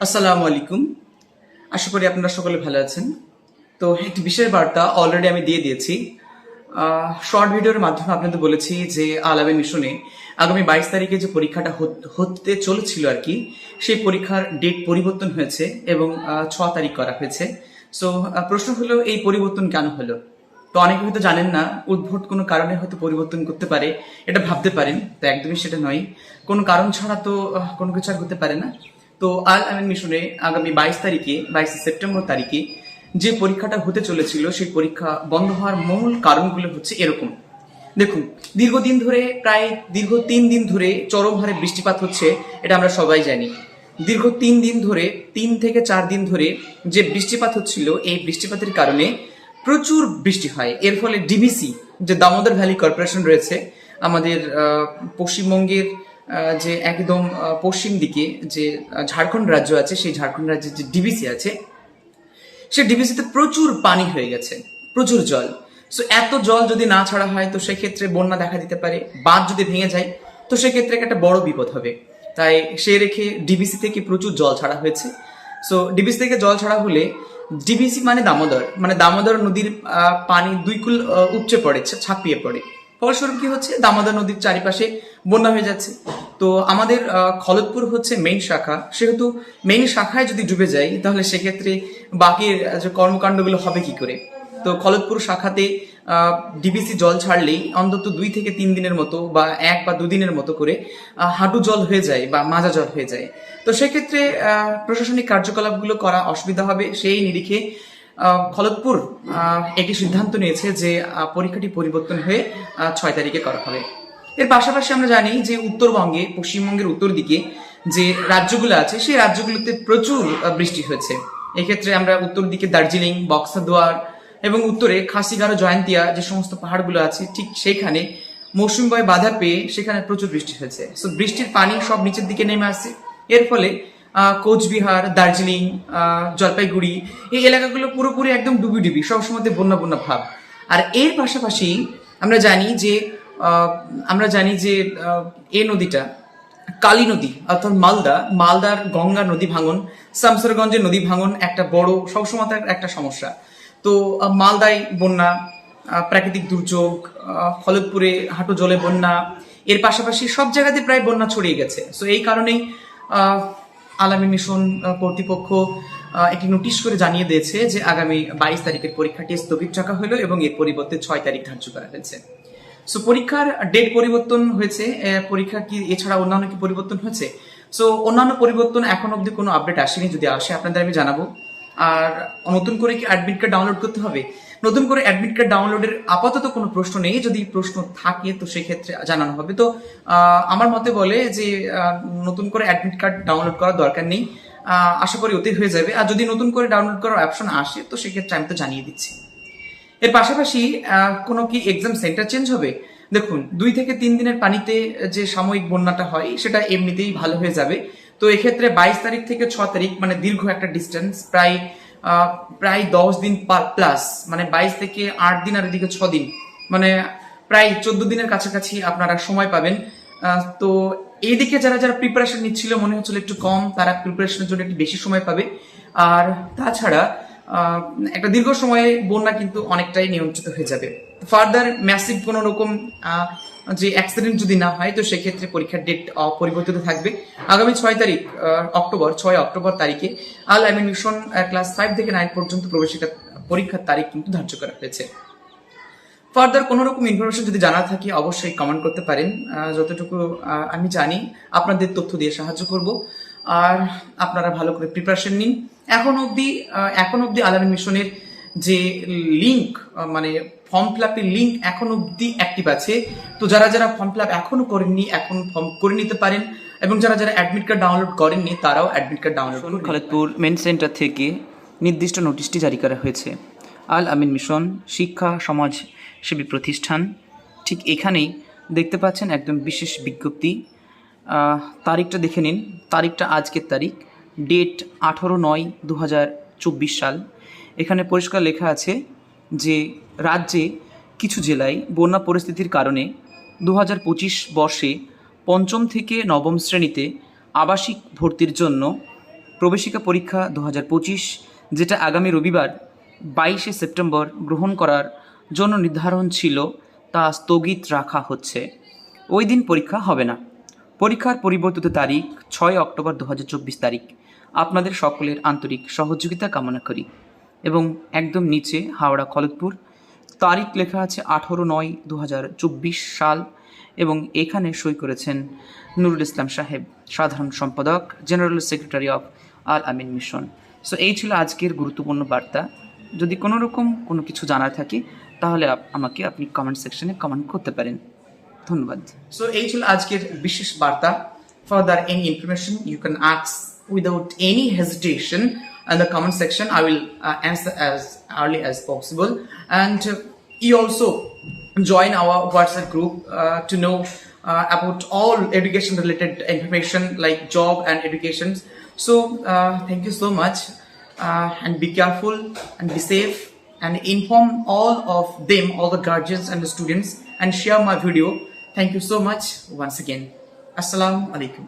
আসসালামু আলাইকুম। আশা করি আপনারা সকলে ভালো আছেন। তো একটি বিশেষ বার্তা অলরেডি আমি দিয়ে দিয়েছি। শর্ট ভিডিওর মাধ্যমে আপনাদের বলেছি যে আলামে মিশনে আগামী বাইশ তারিখে যে পরীক্ষাটা হত- হতে চলেছিল আর কি, সেই পরীক্ষার ডেট পরিবর্তন হয়েছে এবং ছ তারিখ করা হয়েছে। সো প্রশ্ন হলো, এই পরিবর্তন কেন হলো? তো অনেকে হয়তো জানেন না, উদ্ভট কোনো কারণে হয়তো পরিবর্তন করতে পারে, এটা ভাবতে পারেন, তো একদমই সেটা নয়। কোনো কারণ ছাড়া তো কোনো কিছু আর হতে পারে না। তো আল আমিন মিশনে আগামী বাইশ তারিখে, বাইশে সেপ্টেম্বর তারিখে যে পরীক্ষাটা হতে চলেছিল, সেই পরীক্ষা বন্ধ হওয়ার মূল কারণগুলো হচ্ছে এরকম। দেখুন, দীর্ঘদিন ধরে, প্রায় দীর্ঘ তিন দিন ধরে চরম হারে বৃষ্টিপাত হচ্ছে, এটা আমরা সবাই জানি। দীর্ঘ তিন দিন ধরে, তিন থেকে চার দিন ধরে যে বৃষ্টিপাত হচ্ছিল, এই বৃষ্টিপাতের কারণে প্রচুর বৃষ্টি হয়। এর ফলে ডিবিসি, যে দামোদর ভ্যালি কর্পোরেশন রয়েছে, আমাদের পশ্চিমবঙ্গের যে একদম পশ্চিম দিকে যে ঝাড়খণ্ড রাজ্য আছে, সেই ঝাড়খণ্ড রাজ্যের যে ডিবিসি আছে, সে ডিবিসিতে প্রচুর পানি হয়ে গেছে, প্রচুর জল। সো এত জল যদি না ছাড়া হয়, তো সেক্ষেত্রে বন্যা দেখা দিতে পারে, বাঁধ যদি ভেঙে যায়, তো সেক্ষেত্রে একটা বড় বিপদ হবে। তাই সে রেখে ডিবিসি থেকে প্রচুর জল ছাড়া হয়েছে। সো ডিবিসি থেকে জল ছাড়া হলে ডিবিসি মানে দামোদর মানে দামোদর নদীর পানি দুই কুল উপচে পড়ে ছাপিয়ে পড়ে। ফলস্বরূপ কি হচ্ছে? দামোদর নদীর চারিপাশে বন্যা হয়ে যাচ্ছে। তো আমাদের খলদপুর হচ্ছে মেইন শাখা। সেহেতু মেইন শাখায় যদি ডুবে যায় তাহলে সেক্ষেত্রে বাকি যে কর্মকাণ্ডগুলো হবে কি করে? তো খলদপুর শাখাতে ডিবিসি জল ছাড়লেই অন্তত দুই থেকে তিন দিনের মতো বা এক বা দুদিনের মতো করে হাঁটু জল হয়ে যায় বা মাজা জল হয়ে যায়। তো সেক্ষেত্রে প্রশাসনিক কার্যকলাপগুলো করা অসুবিধা হবে। সেই নিরিখে খলদপুর একটি সিদ্ধান্ত নিয়েছে যে পরীক্ষাটি পরিবর্তন হয়ে ছয় তারিখে করা হবে। এর পাশাপাশি আমরা জানি যে উত্তরবঙ্গে, পশ্চিমবঙ্গের উত্তর দিকে যে রাজ্যগুলো আছে, সেই রাজ্যগুলোতে প্রচুর বৃষ্টি হয়েছে। এক্ষেত্রে আমরা উত্তর দিকে দার্জিলিং, বক্সাদুয়ার এবং উত্তরে খাসিগারো, জয়ন্তিয়া যে সমস্ত পাহাড়গুলো আছে, ঠিক সেখানে মৌসুমি বয় বাধা পেয়ে সেখানে প্রচুর বৃষ্টি হয়েছে। সো বৃষ্টির পানি সব নিচের দিকে নেমে আসছে। এর ফলে কোচবিহার, দার্জিলিং জলপাইগুড়ি এই এলাকাগুলো পুরোপুরি একদম ডুবি ডুবি সবসময় বন্যা বন্যা ভাব। আর এর পাশাপাশি আমরা জানি যে আমরা জানি যে এ নদীটা কালী নদী, অর্থাৎ মালদা, মালদার গঙ্গা নদী ভাঙন, শামসরগঞ্জের নদী ভাঙন একটা বড় সবসময় একটা সমস্যা। তো মালদায় বন্যা প্রাকৃতিক দুর্যোগ খলদপুরে হাঁটু জলে বন্যা, এর পাশাপাশি সব জায়গাতে প্রায় বন্যা ছড়িয়ে গেছে। সো এই কারণেই আলামী মিশন কর্তৃপক্ষ একটি নোটিশ করে জানিয়ে দিয়েছে যে, আগামী বাইশ তারিখের পরীক্ষাটি স্থগিত রাখা হলো এবং এর পরিবর্তে ছয় তারিখ ধার্য করা হয়েছে। সো পরীক্ষার ডেট পরিবর্তন হয়েছে পরীক্ষা কি এছাড়া অন্যান্য কি পরিবর্তন হয়েছে? সো অন্যান্য পরিবর্তন এখন অবধি কোনো আপডেট আসেনি, যদি আসে আপনাদের আমি জানাব। আর নতুন করে কি অ্যাডমিট কার্ড ডাউনলোড করতে হবে? নতুন করে অ্যাডমিট কার্ড ডাউনলোডের আপাতত কোনো প্রশ্ন নেই, যদি প্রশ্ন থাকে তো সেক্ষেত্রে জানানো হবে। তো আমার মতে বলে যে নতুন করে অ্যাডমিট কার্ড ডাউনলোড করার দরকার নেই। আশা করি অতি হয়ে যাবে। আর যদি নতুন করে ডাউনলোড করার অপশন আসে, তো সেক্ষেত্রে আমি তো জানিয়ে দিচ্ছি। এর পাশাপাশি কোনো কি এক্সাম সেন্টার চেঞ্জ হবে? দেখুন, দুই থেকে তিন দিনের পানিতে যে সাময়িক বন্যাটা হয়, সেটা এমনিতেই ভালো হয়ে যাবে। তো এক্ষেত্রে বাইশ তারিখ থেকে ছ তারিখ মানে দীর্ঘ একটা ডিস্টেন্স প্রায় প্রায় দশ দিন প্লাস মানে বাইশ থেকে আট দিন আর এদিকে ছ দিন। মানে প্রায় চোদ্দ দিনের কাছাকাছি আপনারা সময় পাবেন। তো এইদিকে যারা যারা প্রিপারেশন নিচ্ছিল, মনে হচ্ছিল একটু কম, তারা প্রিপারেশনের জন্য একটু বেশি সময় পাবে। আর তাছাড়া একটা দীর্ঘ সময়ে বন্যা কিন্তু অনেকটাই নিয়ন্ত্রিত হয়ে যাবে। ফার্দার ম্যাসিভ কোনো রকম যে অ্যাক্সিডেন্ট যদি না হয়, তো সেক্ষেত্রে পরীক্ষার ডেট অপরিবর্তিত থাকবে। আগামী ছয় তারিখ অক্টোবর, ছয় অক্টোবর তারিখে Al Amin mission class five থেকে নাইন পর্যন্ত প্রবেশিকা পরীক্ষার তারিখ কিন্তু ধার্য করা হয়েছে। ফার্দার কোনো রকম ইনফরমেশন যদি জানা থাকে, অবশ্যই কমেন্ট করতে পারেন। যতটুকু আমি জানি, আপনাদের তথ্য দিয়ে সাহায্য করব। আর আপনারা ভালো করে প্রিপারেশন নিন। এখন অবধি এখন অবধি আলামিন মিশনের যে লিঙ্ক মানে ফর্ম ফিল আপের লিঙ্ক এখন অবধি অ্যাক্টিভ আছে। তো যারা যারা ফর্ম ফিল আপ এখনও করেননি এখন ফর্ম করে নিতে পারেন। এবং যারা যারা অ্যাডমিট কার্ড ডাউনলোড করেননি তারাও অ্যাডমিট কার্ড ডাউনলোড করুন খালেদপুর মেন সেন্টার থেকে নির্দিষ্ট নোটিশটি জারি করা হয়েছে। আল আমিন মিশন শিক্ষা সমাজ সেবী প্রতিষ্ঠান ঠিক এখানেই দেখতে পাচ্ছেন একদম বিশেষ বিজ্ঞপ্তি। তারিখটা দেখে নিন। তারিখটা আজকের তারিখ। ডেট আঠারো নয় দু সাল। এখানে পরিষ্কার লেখা আছে যে রাজ্যে কিছু জেলায় বন্যা পরিস্থিতির কারণে দু হাজার পঁচিশ বর্ষে পঞ্চম থেকে নবম শ্রেণীতে আবাসিক ভর্তির জন্য প্রবেশিকা পরীক্ষা দু হাজার পঁচিশ, যেটা আগামী রবিবার বাইশে সেপ্টেম্বর গ্রহণ করার জন্য নির্ধারণ ছিল, তা স্থগিত রাখা হচ্ছে। ওই দিন পরীক্ষা হবে না। পরীক্ষার পরিবর্তিত তারিখ ছয় অক্টোবর দু হাজার চব্বিশ তারিখ। আপনাদের সকলের আন্তরিক সহযোগিতা কামনা করি এবং একদম নিচে হাওড়া খলদপুর তারিখ লেখা আছে আঠারো নয় দু সাল এবং এখানে সই করেছেন নুরুল ইসলাম সাহেব, সাধারণ সম্পাদক, general secretary of Al Amin mission. So এই ছিল আজকের গুরুত্বপূর্ণ বার্তা। যদি কোনো রকম কোনো কিছু জানার থাকে, তাহলে আমাকে আপনি কমেন্ট সেকশনে কমেন্ট করতে পারেন। ধন্যবাদ সো এই ছিল আজকের বিশেষ বার্তা further any information you can আক্স without any hesitation in the comment section i will uh, answer as early as possible and uh, you also join our whatsapp group uh, to know uh, about all education related information like job and education so uh, thank you so much uh, and be careful and be safe and inform all of them all the guardians and the students and share my video thank you so much once again. Assalamu alaikum